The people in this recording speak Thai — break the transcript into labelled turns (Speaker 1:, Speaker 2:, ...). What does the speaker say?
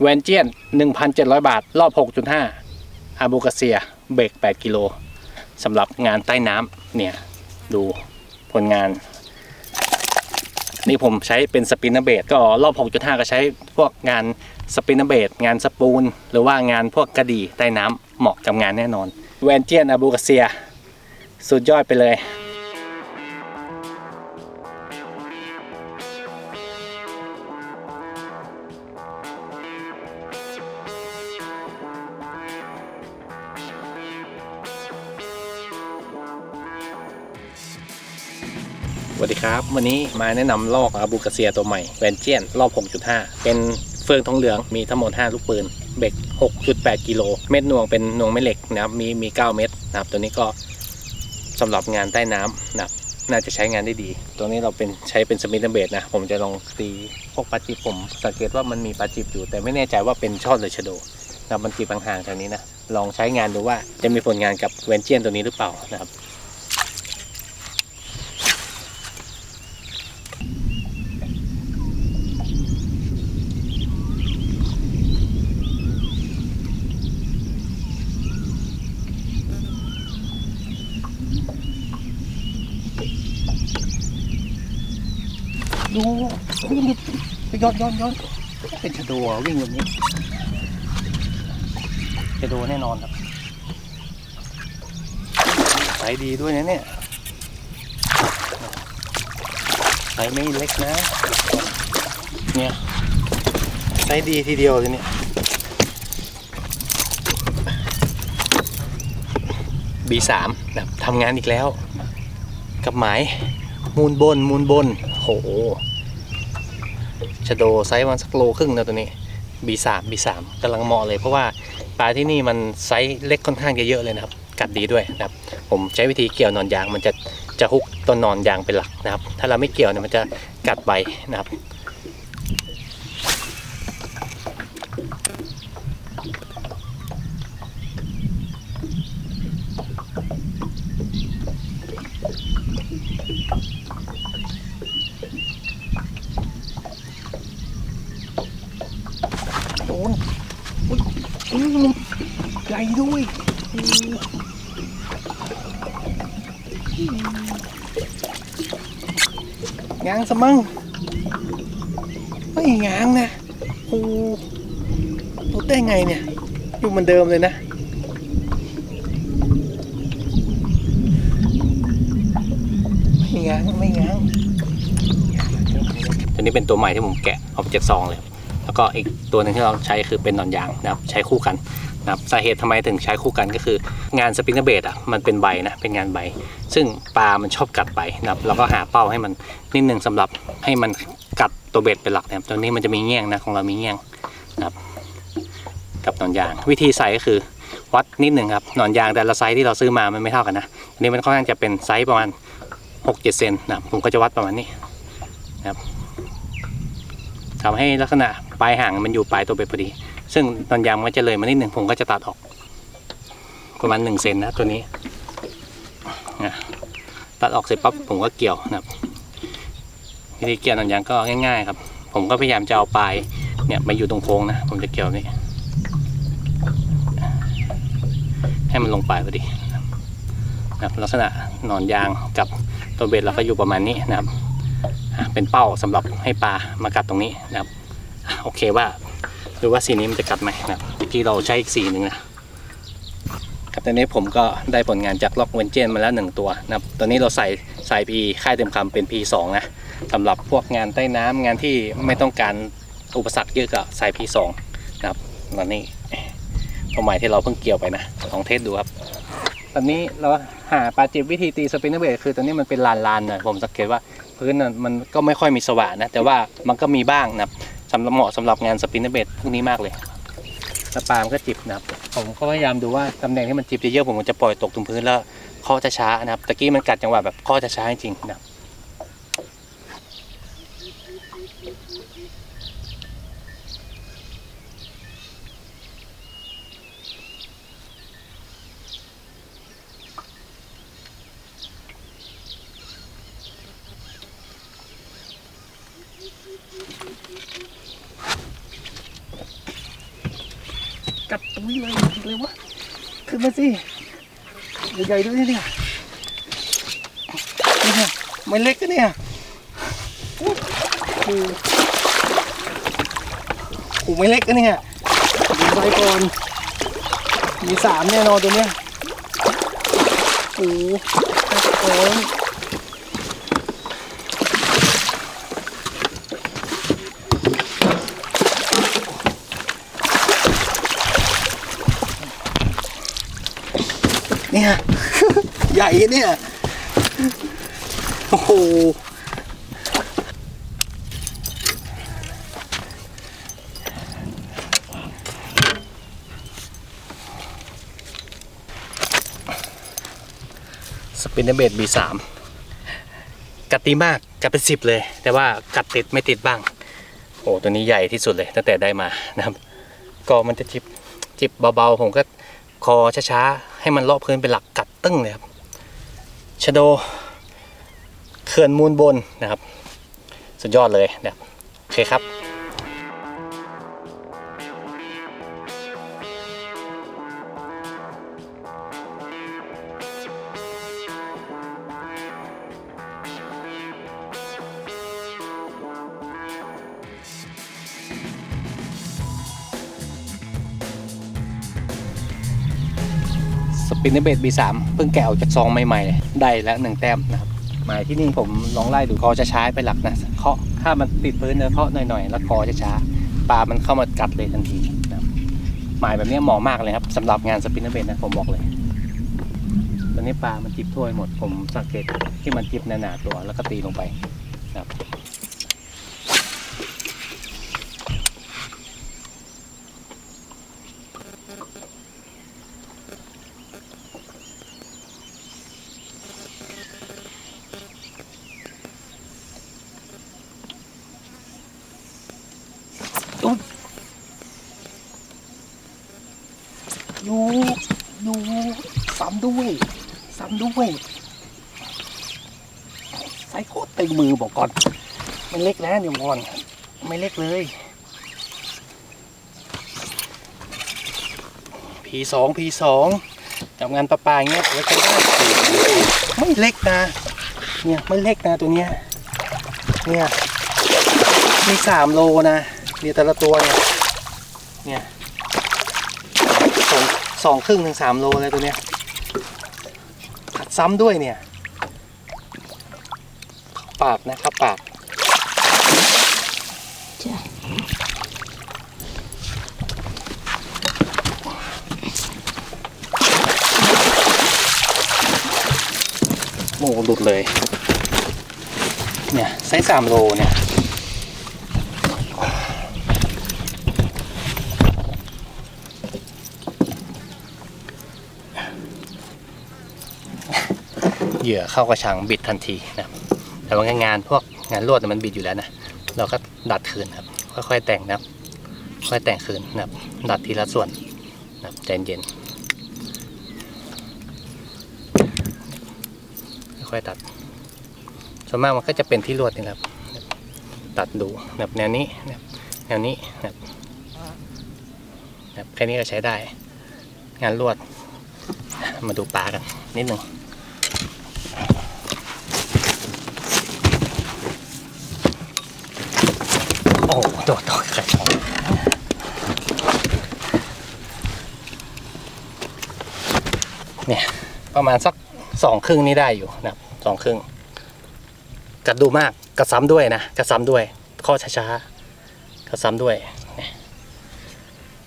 Speaker 1: แวนเจียน 1,700 บาท รอบ 6.5อาบูกาเซีย เบรก8กิโลสำหรับงานใต้น้ำเนี่ย ดูผลงาน นี่ผมใช้เป็นสปินเนอร์เบดก็รอบ 6.5 ก็ใช้พวกงานสปินเนอร์เบดงานสปูน หรือว่างานพวกกระดี่ใต้น้ำเหมาะกับงานแน่นอน แวนเจียนอาบูกาเซีย สุดยอดไปเลย สวัสดีครับ วันนี้มาแนะนำลอกอาบูกาเซียตัวใหม่แวนเจียนรอบ 6.5 เป็นเฟืองทองเหลืองมีทั้งหมด 5 ลูกปืน เบก6.8 กิโล เม็ดหน่วงเป็นหน่วงแม่เหล็กนะครับ มีมี 9 เม็ดนะครับ ตัวนี้ก็สำหรับงานใต้น้ำนะครับ น่าจะใช้งานได้ดี ตัวนี้เราเป็นใช้เป็นสมิธเบดนะ ผมจะลองตีพวกปลาจิบผม สังเกตว่ามันมีปลาจิบอยู่ แต่ไม่แน่ใจว่าเป็นช่อนหรือชโดนะครับมันจิบห่างๆแถวนี้นะ ลองใช้งานดูว่าจะมีผลงานกับแวนเจียนตัวนี้หรือเปล่านะครับ ดูวิ่งไปย้อนย้อนย้อนเป็นชะโดอะวิ่งแบบนี้ชะโดแน่นอนครับใส่ดีด้วยนะเนี่ยใส่ไม่เล็กนะ เนี่ยใส่ดีทีเดียวเลยเนี่ย B3 นะครับทำงานอีกแล้ว กับหมายมูลบนมูลบนโห ชะโดไซส์มันสักโลครึ่งนะตัวนี้ B3 B3 กำลังเหมาะเลยเพราะว่าปลาที่นี่มันไซส์เล็กค่อนข้างจะเยอะเลยนะครับ กัดดีด้วยนะครับ ผมใช้วิธีเกี่ยวนอนยางมันจะจะฮุกต้นนอนยางเป็นหลักนะครับ ถ้าเราไม่เกี่ยวเนี่ยมันจะกัดใบนะครับ โดนอุ๊ยอุ๊ยหลุดใหญ่ ด้วยงางสมั่งไม่งางนะโอ้หลุดได้ไงเนี่ย อยู่เหมือนเดิมเลยนะ ไม่ง้างไม่ง้างตัวนี้เป็นตัวใหม่ที่ผมแกะเอาไปจากซองเลย แล้วก็อีกตัวหนึ่งที่เราใช้คือเป็นหนอนยางนะครับ ใช้คู่กัน นะครับสาเหตุทำไมถึงใช้คู่กันก็คือ งานสปริงเกอร์เบดอะมันเป็นใบนะเป็นงานใบ ซึ่งปลามันชอบกัดใบนะครับเราก็หาเป้าให้มันนิดหนึ่งสำหรับให้มันกัดตัวเบ็ดเป็นหลักนะครับตัวนี้มันจะมีเงี้ยงนะของเรามีเงี้ยงนะครับกับหนอนยาง วิธีใส่ก็คือวัดนิดหนึ่งครับหนอนยางแต่ละไซส์ที่เราซื้อมามันไม่เท่ากันนะอันนี้มันค่อนข้างจะเป็นไซส์ประมาณ6-7เซนนะครับผมก็จะวัดประมาณนี้นะครับทำให้ลักษณะปลายห่างมันอยู่ปลายตัวเบ็ดพอดี ซึ่งตอนยางมันจะเลยมานิดหนึ่งผมก็จะตัดออก ประมาณหนึ่งเซนนะตัวนี้นะตัดออกเสร็จปั๊บผมก็เกี่ยวนะครับวิธีเกี่ยวตอนยางก็ง่ายๆ ครับ ผมก็พยายามจะเอาปลายเนี่ยมาอยู่ตรงโค้งนะผมจะเกี่ยวนี่ให้มันลงไปพอดีนะครับลักษณะหนอนยางกับตัวเบ็ดเราก็อยู่ประมาณนี้นะครับเป็นเป้าสำหรับให้ปลามากัดตรงนี้นะครับอะโอเคว่า ดูว่าสีนี้มันจะกัดไหมนะครับเมื่อกี้เราใช้อีกสีหนึ่งนะครับตอนนี้ผมก็ได้ผลงานจากล็อกเวนเจนมาแล้วหนึ่งตัวนะครับตอนนี้เราใส่ใสายพีค่ายเต็มคำเป็น P2 นะสำหรับพวกงานใต้น้ำงานที่ไม่ต้องการอุปสรรคเยอะก็ใส่ P2 นะครับตอนนี้ตัวใหม่ที่เราเพิ่งเกี่ยวไปนะลองเทสดูครับตอนนี้เราหาปลาจิบวิธีตีสปินเนอร์เบดคือตอนนี้มันเป็นลานๆหน่อยผมสังเกตว่าพื้นน่ะมันก็ไม่ค่อยมีสว่านนะแต่ว่ามันก็มีบ้างนะครับ สำหรับเหมาะสำหรับงานสปินเนอร์เบดพวกนี้มากเลยแล้วปลามันก็จิบนะครับ ผมก็พยายามดูว่าตำแหน่งที่มันจิบเยอะๆผมจะปล่อยตกตรงพื้นแล้วข้อจะช้านะครับตะกี้มันกัดจังหวะแบบข้อจะช้าจริงๆนะครับ กัดตุ้ยเลยเลยวะขึ้นมาสิใหญ่ๆด้วยเนี่ยเนี่ยไม่เล็กนะเนี่ยโอ้โหโอ้โหไม่เล็กนะเนี่ยดูใบก่อนมีสามแน่นอนตัวเนี้ยโอ้โห เนี่ย ใหญ่เนี่ย โอ้โห สปินเนอร์เบด B3 กัดตีมาก กัดเป็นสิบเลย แต่ว่ากัดติดไม่ติดบ้าง โอ้ตัวนี้ใหญ่ที่สุดเลยตั้งแต่ได้มานะครับ ก็มันจะจิบจิบเบาๆ ผมก็คอช้าๆ ให้มันรอบพื้นเป็นหลักกัดตึ้งเลยครับชโดเขื่อนมูลบนนะครับ สุดยอดเลยนะครับโอเคครับ สปินเนอร์เบด B3 เพิ่งแกะออกจากซองใหม่ๆเลยได้แล้วหนึ่งแต้มนะครับหมายที่นี่ผมลองไล่ดูคอจะช้าไปหลักนะเคาะถ้ามันติดพื้นเนื้อเคาะหน่อยๆ แล้วคอจะช้าปลามันเข้ามากัดเลยทันทีนะหมายแบบนี้เหมาะมากเลยครับสำหรับงานสปินเนอร์เบดนะผมบอกเลยตอนนี้ปลามันจิบถ้วยหมดผมสังเกตที่มันจิบหนาๆตัวแล้วก็ตีลงไปนะครับ อยู่อยู่ซ้ำด้วยซ้ำด้วยไซโคตรเต็มมือบอกก่อน มันเล็กนะเดี๋ยวก่อน ไม่เล็กเลยพีสองพีสองจับงานปลาปลาอย่าเงี้ยไว้ใช้ได้ไม่เล็กนะเนี่ยไม่เล็กนะตัวเนี้ยเนี่ยมีสามโลนะเนี่ยแต่ละตัวเนี่ยเนี่ย สองสองครึ่งถึงสามโลเลยตัวเนี้ยขัดซ้ำด้วยเนี่ยเข้าปากนะเข้าปาก
Speaker 2: จ้ะ
Speaker 1: โอ้หลุดเลย เนี่ยไซส์สามโลเนี่ย เหยื่อเข้ากระชังบิดทันทีนะครับแต่ว่างานพวกงานลวดมันบิดอยู่แล้วนะเราก็ดัดคืนครับ ค่อยๆแต่งนะครับ ค่อยแต่งคืนนะครับ ดัดทีละส่วนนะครับใจเย็นค่อยๆตัดส่วนมากมันก็จะเป็นที่ลวดนี่แหละครับ ตัดดูแบบแนวนี้แบบแนวนี้แบบแบบแค่นี้ก็ใช้ได้ งานลวด มาดูปลากันนิดหนึ่ง โอ้โหโดดโดดใครเนี่ยประมาณสักสองครึ่งนี่ได้อยู่นะครับสองครึ่งกัดดูมากกัดซ้ำด้วยนะกัดซ้ำด้วยข้อช้าๆกัดซ้ำด้วย